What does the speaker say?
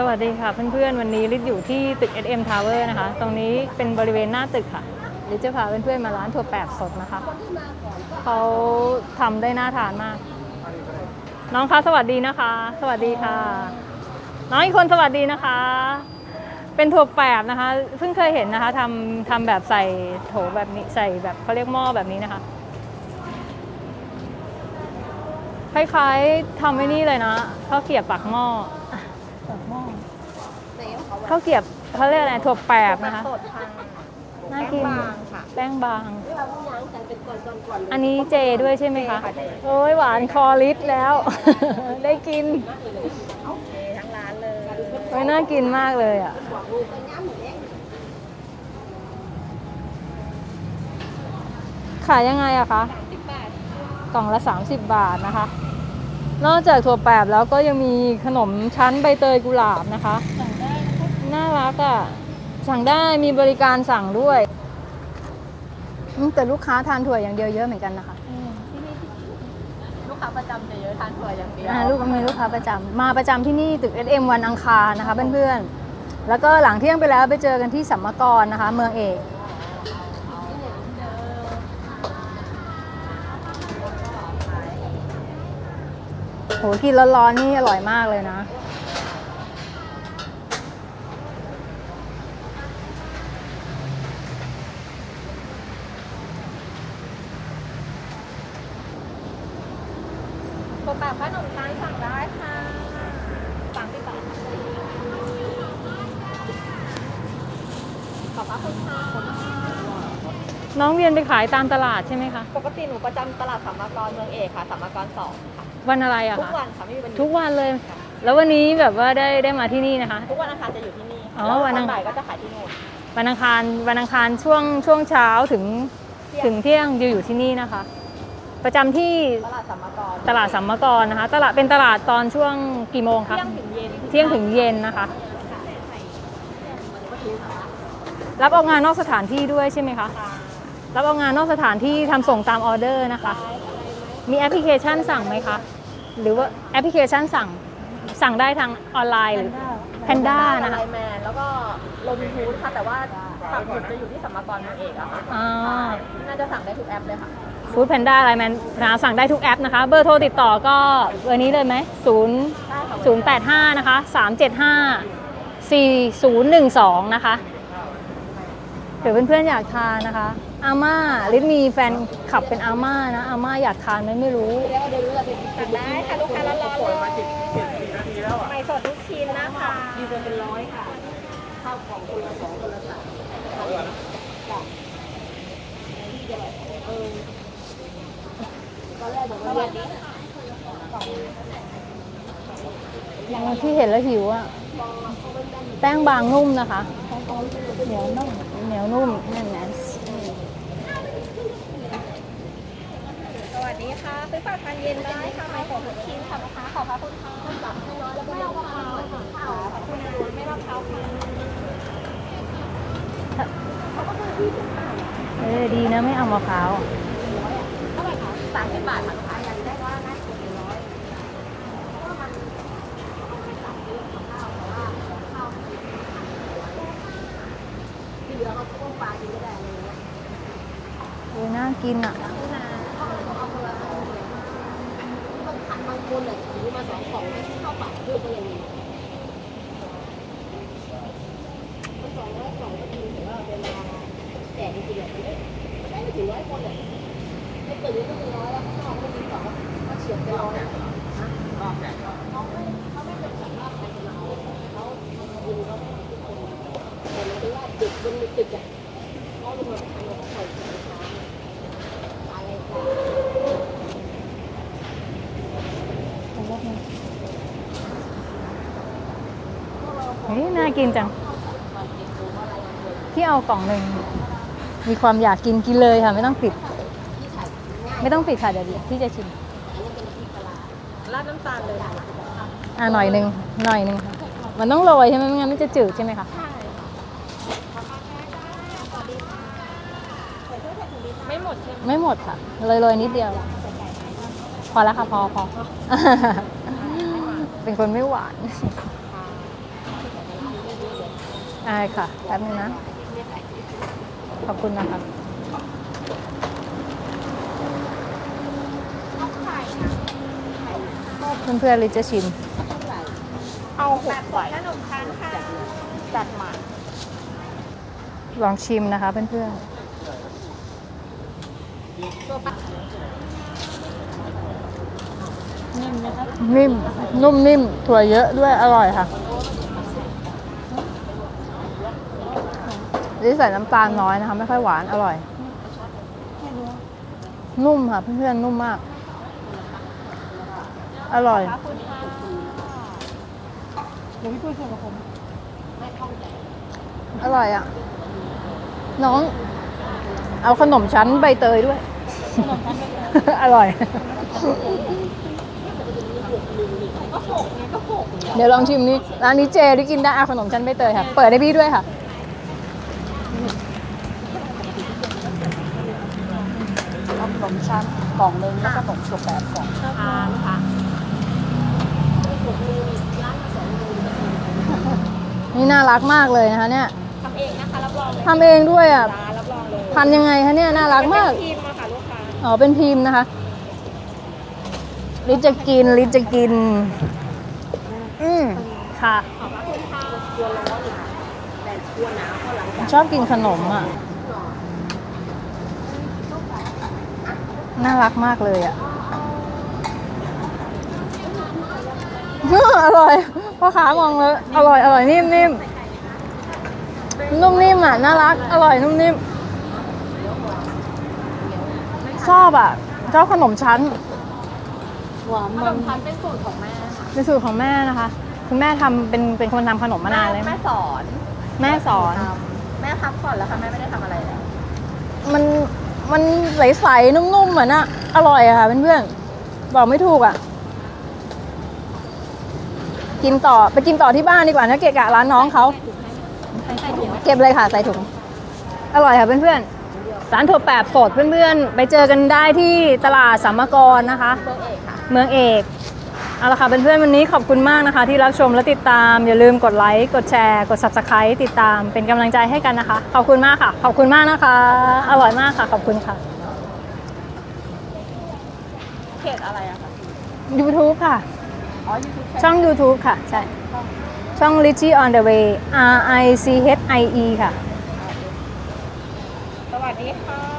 สวัสดีค่ะเพื่อนๆ วันนี้ลิศอยู่ที่ตึก SM Tower นะคะ ตรงนี้เป็นบริเวณหน้าตึกค่ะลิศจะพาเพื่อนๆมาร้านถั่วแปบสดนะคะเขาทำได้น่าทานมาก น้องคะสวัสดีนะคะ สวัสดีค่ะ น้องอีกคนสวัสดีนะคะ เป็นถั่วแปบนะคะเพิ่งเคยเห็นนะคะทำทำแบบใส่โถแบบนี้ใส่แบบเขาเรียกหม้อแบบนี้นะคะคล้ายๆทำไอ้นี่เลยนะข้าวเกรียบปักหม้อ ข้าวเกรียบเขาเรียกอะไรถั่วแปบนะคะสดค่ะน่ากินแป้งบางค่ะแป้งบาง อันนี้เจด้วยใช่ไหมคะโอ้ยหวานคอลิตแล้ว ได้กินโอเคทั้งร้านเลยโอ้ยน่ากินมากเลยอะขายยังไงอะคะกล่องละ 30 บาทนะคะ นอกจากถั่วแปบแล้วก็ยังมีขนมชั้นใบเตยกุหลาบนะคะ น่ารักอะ่ะ สั่งได้มีบริการสั่งด้วยอืมแต่ลูกค้าทานถั่วอย่างเดียวเยอะเหมือนกันนะคะลูกค้าประจำจะเยอะทานถั่วอย่างเดียวอ่าลูกมีลูกค้าประจำมาประจำที่นี่ตึก SM วันอังคารนะคะเพื่อนๆ แล้วก็หลังเที่ยงไปแล้วไปเจอกันที่สัมมกรนะคะ เมืองเอก โหกินร้อนๆนี่อร่อยมากเลยนะ ตัวแบบขนมชั้นสั่งได้ค่ะสั่งที่บาทขอบพระคุณค่ะน้องเวียนไปขายตามตลาดใช่ไหมคะ ปกติหนูประจำตลาดสัมมากรเมืองเอกค่ะสัมมากรสองค่ะวันอะไรอะทุกคะวันค่ะไม่มีวันหยุด ทุกวันเลยแล้ววันนี้แบบว่าได้ได้มาที่นี่นะคะ ทุกวันอังคารจะอยู่ที่นี่อ๋อแล้ววันอัง บ่ายก็จะขายที่นู่นวันอังคารวันอังคารช่วงช่วงเช้าถึงถึงเที่ยงอยู่อยู่ที่นี่นะคะ ประจำที่ตลาดสัมมากรตลาดสัมมกรนะคะ ตลาดเป็นตลาดตอนช่วงกี่โมงคะเที่ยงถึงเย็นเที่ยงถึงเย็นนะคะ รับเอางานนอกสถานที่ด้วยใช่ไหมคะค่ะรับเอางานนอกสถานที่ทำส่งตามออเดอร์นะคะ มีแอปพลิเคชันสั่งไหมคะ หรือว่าแอปพลิเคชันสั่งสั่งได้ทางออนไลน์หรือ แพนด้านะคะ ไลแมนแล้วก็โรบินฮูดค่ะ แต่ว่าปักหมุดจะอยู่ที่สัมมากรเมืองเอกอะค่ะอ่า น่าจะสั่งได้ทุกแอปเลยค่ะ ฟู้ดแพนด้าไลน์แมนสั่งได้ทุกแอปนะคะ เบอร์โทรติดต่อก็เบอร์นี้เลยไหมศูนย์ได้ค่ะศูนย์แปดห้านะคะสามเจ็ดห้าสี่ศูนย์หนึ่งสองนะคะเดี๋ยวเพื่อนๆอยากทานนะคะ อาม่าลิศมีแฟนขับเป็นอาม่านะ อาม่าอยากทานไหมไม่รู้สั่งได้ค่ะลูกค้าร้อนๆเลยใหม่สดทุกชิ้นนะคะยืนเป็นร้อยค่ะข้าวของคนละสองคนละสามตอนแรกบอกว่าวันนี้ ที่เห็นแล้วหิวอะแป้งบางนุ่มนะคะ เหนียวนุ่ม เหนียวนุ่มนั่นนะสวัสดีค่ะซื้อฝากทานเย็นได้ค่ะใหม่สดทุกชิ้นค่ะลูกค้าขอบพระคุณค่ะสั่งให้น้อยแล้วก็ไม่เอามะพร้าวค่ะขอบคุณนะไม่รับเท้าค่ะเออดีนะไม่เอามะพร้าว เท่าไหร่คะสามสิบบาทค่ะลูกค้าอยากได้ว่าน่าจะเป็นร้อยเออน่ากินอะบางคนเลยถือมาสองของไม่เข้าปากด้วยก็เลยมีสองร้อยสองก็ดีถือว่าเวลาแจกจริงๆแบบนี้ได้ไม่ถึงร้อยคนเลยไม่เกินนี้ก็เป็นร้อยแล้วข้างนอกก็มีสองก็เฉียดไปร้อยเขาไม่เขาไม่จำกัดว่าใครจะมาเอาเขายิงเขาไม่ให้ทุกคนแต่ หมายถึงว่าดึกบนตึกอะเขาลงมาทำกับเขาเช้าอะไรกันเฮ้ยน่ากินจัง ที่เอากล่องหนึ่ง มีความอยากกินกินเลยค่ะ ไม่ต้องปิด ไม่ต้องปิดค่ะ เดี๋ยวพี่จะชิมราดน้ำตาลเลยอ่าหน่อยหนึ่งหน่อยหนึ่งค่ะ มันต้องโรยใช่ไหมไม่งั้นมันจะจืดใช่ไหมคะไม่ หมดใช่ไหมไม่หมดค่ะโรยๆนิดเดียว พอแล้วค่ะพอพอ เป็นคนไม่หวานได้ค่ะแป๊บนึงนะ ขอบคุณนะคะเพื่อนๆลิจะชิม เอาหกใบขนมชั้นค่ะจัดมา ลองชิมนะคะเพื่อน ตัวปลานิ่มไหมคะนิ่ม นุ่มนิ่มถั่วเยอะด้วยอร่อยค่ะลิใส่น้ำตาลน้อยนะคะ ไม่ค่อยหวานอร่อย นุ่มค่ะเพื่อนๆนุ่มมาก อร่อยขอบคุณค่ะหนูพี่พูดชวนกับผมอร่อยอะ น้อง เอาขนมชั้นใบเตยด้วยขนมชั้นไปเลยอร่อยก็หกไงก็หกเนี่ยเดี๋ยวลองชิมนี่ร้านนี้เจที่กินได้เอาขนมชั้นใบเตยค่ะ เปิดให้พี่ด้วยค่ะเอาขนมชั้นกล่องหนึงแล้วก็ขนมตัวแปดกล่องทานค่ะนี่น่ารักมากเลยนะคะเนี่ยทำเองนะคะรับรองเลยทำเองด้วยอะ พันยังไงคะเนี่ยน่ารักมากทีมมาค่ะลูกค้าอ๋อเป็นพิมพ์นะคะลิจะกินลิจะกิน อืมค่ะขอบคุณค่ะกลัวร้อนอีกแต่กลัวหนาวเพราะหลังจากชอบกินขนมอะ น่ารักมากเลยอะอร่อยพ่อค้ามองเลย อร่อยอร่อยนิ่มนิ่มนุ่มนิ่มอะน่ารัก อร่อยนุ่มนิ่ม ช อบอะชอบขนมชั้นหวานมันพันเป็นสูตรของแม่ค่ะเป็นสูตรของแม่นะคะ คุณแม่ทำเป็นเป็นคนทำขนมมานานเลยแม่สอนแม่สอนแม่พักก่อนแล้วค่ะแม่ไม่ได้ทำอะไรแล้วมันมันใสๆนุ่มๆเหมือนอะอร่อยอะค่ะเพื่อนๆบอกไม่ถูกอะกินต่อไปกินต่อที่บ้านดีกว่านะเกะกะร้านน้องเขา ใส่ถุงเก็บเลยค่ะใส่ถุงอร่อยค่ะเพื่อนๆ ร้านถั่วแปบสดเพื่อนๆ ไปเจอกันได้ที่ตลาดสามกรนะคะเบอร์เอกค่ะ เมืองเอกเอาละค่ะเพื่อนๆวันนี้ขอบคุณมากนะคะ ที่รับชมและติดตามอย่าลืมกดไลค์กดแชร์กด subscribe ติดตามเป็นกำลังใจให้กันนะคะ ขอบคุณมากค่ะ ขอบคุณมากนะคะ อร่อยมากค่ะ ขอบคุณค่ะ เขตอะไรอะคะ YouTube ค่ะ อ๋อยูทูบช่อง YouTube ค่ะ ใช่ ช่อง Richie on the way R I C H I E ค่ะสวัสดี ค่ะ